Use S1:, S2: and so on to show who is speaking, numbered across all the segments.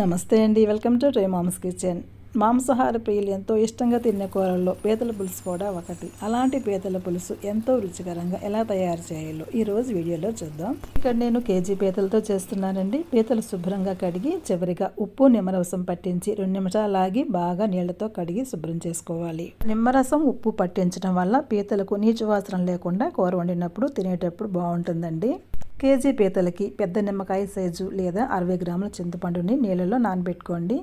S1: నమస్తే అండి. Welcome to ray moms kitchen. మాంసాహార ప్రియులు ఎంతో ఇష్టంగా తినే కూరల్లో పీతల పులుసు కూడా ఒకటి. అలాంటి పీతల పులుసు ఎంతో రుచికరంగా ఎలా తయారు చేయాలో ఈరోజు వీడియోలో చూద్దాం. ఇక్కడ నేను కేజీ పీతలతో చేస్తున్నానండి. పీతలు శుభ్రంగా కడిగి చివరిగా ఉప్పు నిమ్మరసం పట్టించి రెండు నిమిషాలు ఆగి బాగా నీళ్ళతో కడిగి శుభ్రం చేసుకోవాలి. నిమ్మరసం ఉప్పు పట్టించడం వల్ల పీతలకు నీచు వాసన లేకుండా కూర వండినప్పుడు తినేటప్పుడు బాగుంటుందండి. కేజీ పీతలకి పెద్ద నిమ్మకాయ సైజు లేదా అరవై గ్రాముల చింతపండుని నీళ్ళలో నానబెట్టుకోండి.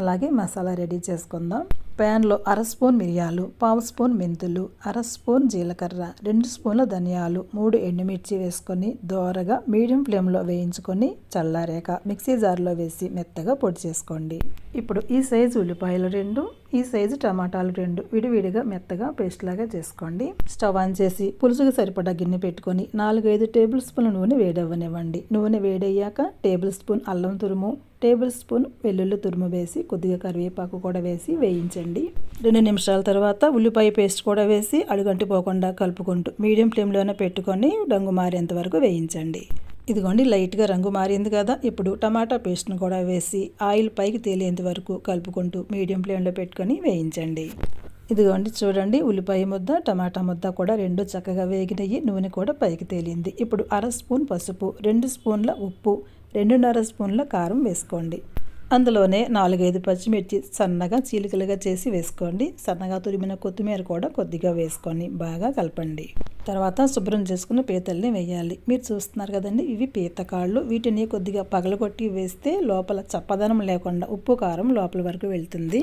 S1: అలాగే మసాలా రెడీ చేసుకుందాం. ప్యాన్లో అర స్పూన్ మిరియాలు పావు స్పూన్ మెంతులు అర స్పూన్ జీలకర్ర రెండు స్పూన్ల ధనియాలు మూడు ఎండుమిర్చి వేసుకొని దోరగా మీడియం ఫ్లేమ్లో వేయించుకొని చల్లారాక మిక్సీ జార్లో వేసి మెత్తగా పొడి చేసుకోండి. ఇప్పుడు ఈ సైజు ఉల్లిపాయలు రెండు ఈ సైజు టమాటాలు రెండు. విడివిడిగా మెత్తగా పేస్ట్ లాగా చేసుకోండి. స్టవ్ ఆన్ చేసి పులుసుకు సరిపడా గిన్నె పెట్టుకొని నాలుగైదు టేబుల్ స్పూన్ల నూనె వేడవ్వనివ్వండి. నూనె వేడయ్యాక టేబుల్ స్పూన్ అల్లం తురుము టేబుల్ స్పూన్ వెల్లుల్లి తురుము వేసి కొద్దిగా కరివేపాకు కూడా వేసి వేయించండి. రెండు నిమిషాల తర్వాత ఉల్లిపాయ పేస్ట్ కూడా వేసి అడుగంటిపోకుండా కలుపుకుంటూ మీడియం ఫ్లేమ్లోనే పెట్టుకొని రంగు మారేంత వరకు వేయించండి. ఇదిగోండి లైట్గా రంగు మారింది కదా. ఇప్పుడు టమాటా పేస్ట్ను కూడా వేసి ఆయిల్ పైకి తేలేంత వరకు కలుపుకుంటూ మీడియం ఫ్లేమ్లో పెట్టుకొని వేయించండి. ఇదిగోండి చూడండి ఉల్లిపాయ ముద్ద టమాటా ముద్ద కూడా రెండు చక్కగా వేగినవి నూనె కూడా పైకి తేలింది. ఇప్పుడు అర స్పూన్ పసుపు రెండు స్పూన్ల ఉప్పు రెండున్నర స్పూన్ల కారం వేసుకోండి. అందులోనే నాలుగైదు పచ్చిమిర్చి సన్నగా చీలికలుగా చేసి వేసుకోండి. సన్నగా తురిమిన కొత్తిమీర కూడా కొద్దిగా వేసుకొని బాగా కలపండి. తర్వాత శుభ్రం చేసుకున్న పీతల్ని వేయాలి. మీరు చూస్తున్నారు కదండి ఇవి పీతకాళ్ళు. వీటిని కొద్దిగా పగలగొట్టి వేస్తే లోపల చప్పదనం లేకుండా ఉప్పు కారం లోపల వరకు వెళ్తుంది.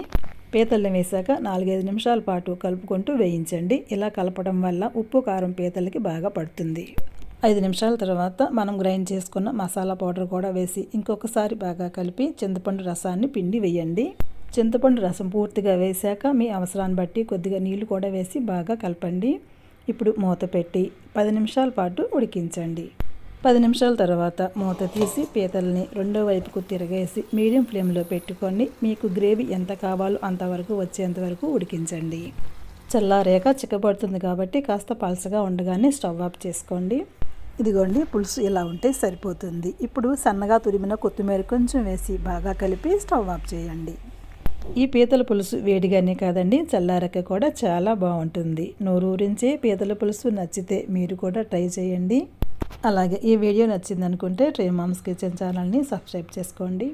S1: పీతల్ని వేశాక నాలుగైదు నిమిషాల పాటు కలుపుకుంటూ వేయించండి. ఇలా కలపడం వల్ల ఉప్పు కారం పీతలకి బాగా పడుతుంది. ఐదు నిమిషాల తర్వాత మనం గ్రైండ్ చేసుకున్న మసాలా పౌడర్ కూడా వేసి ఇంకొకసారి బాగా కలిపి చింతపండు రసాన్ని పిండి వేయండి. చింతపండు రసం పూర్తిగా వేశాక మీ అవసరాన్ని బట్టి కొద్దిగా నీళ్ళు కూడా వేసి బాగా కలపండి. ఇప్పుడు మూత పెట్టి పది నిమిషాల పాటు ఉడికించండి. పది నిమిషాల తర్వాత మూత తీసి పీతల్ని రెండో వైపుకు తిరగేసి మీడియం ఫ్లేమ్లో పెట్టుకొని మీకు గ్రేవీ ఎంత కావాలో అంతవరకు వచ్చేంత వరకు ఉడికించండి. చల్లారేక చిక్కబడుతుంది కాబట్టి కాస్త పలసగా ఉండగానే స్టవ్ ఆఫ్ చేసుకోండి. ఇదిగోండి పులుసు ఇలా ఉంటే సరిపోతుంది. ఇప్పుడు సన్నగా తురిమిన కొత్తిమీర కొంచెం వేసి బాగా కలిపి స్టవ్ ఆఫ్ చేయండి. ఈ పీతల పులుసు వేడిగానే కాదండి చల్లారక కూడా చాలా బాగుంటుంది. నోరూరించే పీతల పులుసు నచ్చితే మీరు కూడా ట్రై చేయండి. అలాగే ఈ వీడియో నచ్చిందనుకుంటే ట్రే మామ్స్ కిచెన్ ఛానల్ని సబ్స్క్రైబ్ చేసుకోండి.